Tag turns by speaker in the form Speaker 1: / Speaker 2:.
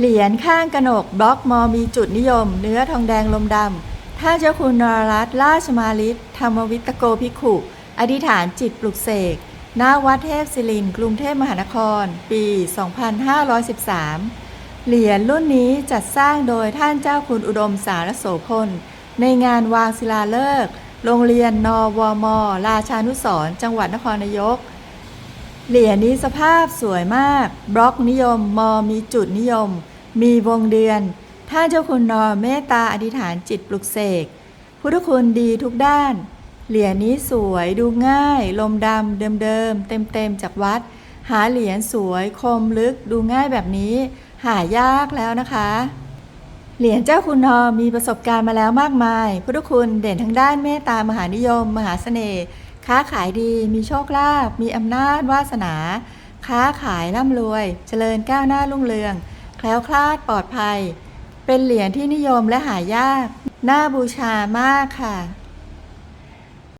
Speaker 1: เหรียญข้างกระหนกบล็อกมอมีจุดนิยม เนื้อทองแดงลมดำท่านเจ้าคุณนรรัตน์ราชมาลิตธรรมวิตโกภิกขุ อธิษฐานจิตปลุกเสกณวัดเทพศิรินกรุงเทพมหานคร ปี 2513 เหรียญรุ่นนี้จัดสร้างโดยท่านเจ้าคุณอุดมสารโสพล ในงานวางศิลาฤกษ์โรงเรียนนวม ราชานุสรจังหวัดนครนายก เหรียญนี้สภาพสวยมาก บล็อกนิยม มอมีจุดนิยม มีวงเดือนท่านเจ้าคุณนอเมตตาอธิษฐานจิตปลุกเสก พุทธคุณดีทุกด้าน เหรียญนี้สวยดูง่าย ลมดำเดิมๆ เต็มๆ จากวัด หาเหรียญสวยคมลึกดูง่ายแบบนี้ หายากแล้วนะคะ เหรียญเจ้าคุณนอมีประสบการณ์มาแล้วมากมาย พุทธคุณเด่นทั้งด้านเมตตามหานิยม มหาเสน่ห์ ค้าขายดีมีโชคลาภมีอำนาจวาสนา ค้าขายร่ำรวย เจริญก้าวหน้ารุ่งเรือง แคล้วคลาดปลอดภัย เป็นเหรียญที่นิยมและหายาก น่าบูชามากค่ะ